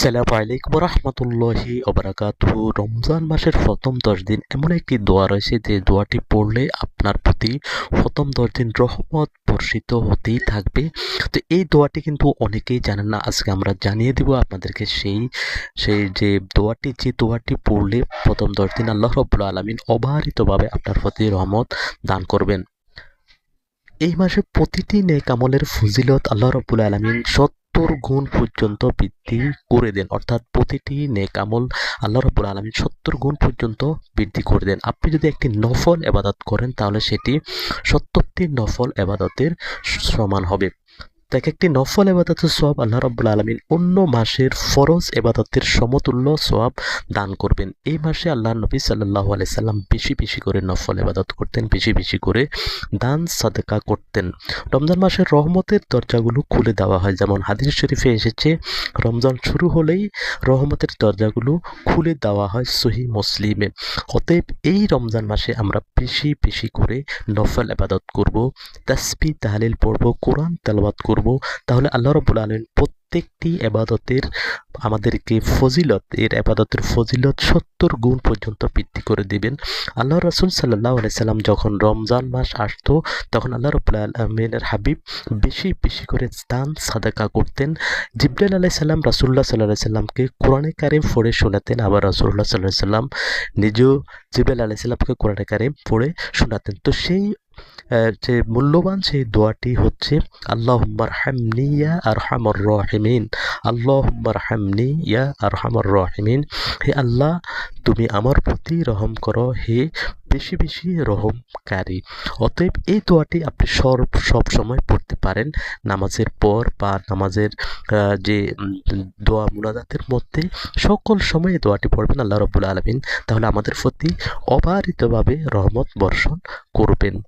আসসালামু আলাইকুম রহমতুল্লাহি অবরাকাতুহু রমজান মাসের প্রথম দশ দিন এমন একটি দোয়া রয়েছে যে দোয়াটি পড়লে আপনার প্রতি প্রথম দশ দিন রহমত বর্ষিত হতেই থাকবে। তো এই দোয়াটি কিন্তু অনেকেই জানেন না, আজকে আমরা জানিয়ে দিব আপনাদেরকে সেই সেই যে দোয়াটি যে দোয়াটি পড়লে প্রথম দশ দিন আল্লাহ রব্বুল আলমিন অবারিতভাবে আপনার প্রতি রহমত দান করবেন। এই মাসে প্রতিটি নেক আমলের ফজিলত আল্লাহ রব্বুল আলমিন সত্তর গুণ পর্যন্ত বৃদ্ধি করে দেন। অর্থাৎ প্রতিটি নেক আমল আল্লাহ রব্বুল আলমিন সত্তর গুণ পর্যন্ত বৃদ্ধি করে দেন। আপনি যদি একটি নফল এবাদত করেন, তাহলে সেটি সত্তরটি নফল এবাদতের সমান হবে। তো এক একটি নফল এবাদতের সব আল্লাহ রব্বুল আলমিন অন্য মাসের ফরজ এবাদতের সমতুল্য সব দান করবেন। এই মাসে আল্লাহ নবী সাল্লাহ আলাইসাল্লাম বেশি বেশি করে নফল এবাদত করতেন, বেশি বেশি করে দান, সাদকা করতেন। রমজান মাসের রহমতের দরজাগুলো খুলে দেওয়া হয়। যেমন হাদিস শরীফে এসেছে, রমজান শুরু হলেই রহমতের দরজাগুলো খুলে দেওয়া হয় সহি মুসলিমে। অতএব এই রমজান মাসে আমরা বেশি বেশি করে নফল আবাদত করব তাসবি তাহলিল পড়ব, কোরআন তেলাওয়াত করব তাহলে আল্লাহ রব্বুল আলমিন প্রত্যেকটি এবাদতের আমাদেরকে ফজিলত এর আবাদতের ফজিলত সত্তর গুণ পর্যন্ত বৃদ্ধি করে দিবেন। আল্লাহ রসুল সাল্লাহ সাল্লাম যখন রমজান মাস আসতো, তখন আল্লাহ রবুল্লা আলমিনের হাবিব বেশি বেশি করে স্থান সাদাকা করতেন। জিব্রাইল আলাই সাল্লাম রাসুল্লাহ সাল্লাহ সাল্লামকে কোরআনে কারিম পড়ে শোনাতেন, আবার রাসুল্লাহ সাল্লাহ সাল্লাম নিজেও জিব্রাইল আলাই সাল্লামকে কোরআনে কারিম পড়ে শোনাতেন। তো সেই যে মূল্যবান সেই দোয়াটি হচ্ছে আল্লাহম্মার হামনি ইয়া আর হামর রহিমিন। আল্লাহম্মার হামনি ইয়া আর হামর রহিমিন। হে আল্লাহ, তুমি আমার প্রতি রহম করো, হে বেশি বেশি রহমকারী। অতএব এই দোয়াটি আপনি সব সব সময় পড়তে পারেন। নামাজের পর বা নামাজের যে দোয়া মুনাজাতের মধ্যে সকল সময় এই দোয়াটি পড়বেন আল্লাহ রবুল আলমিন। তাহলে আমাদের প্রতি অবারিতভাবে রহমত বর্ষণ করবেন।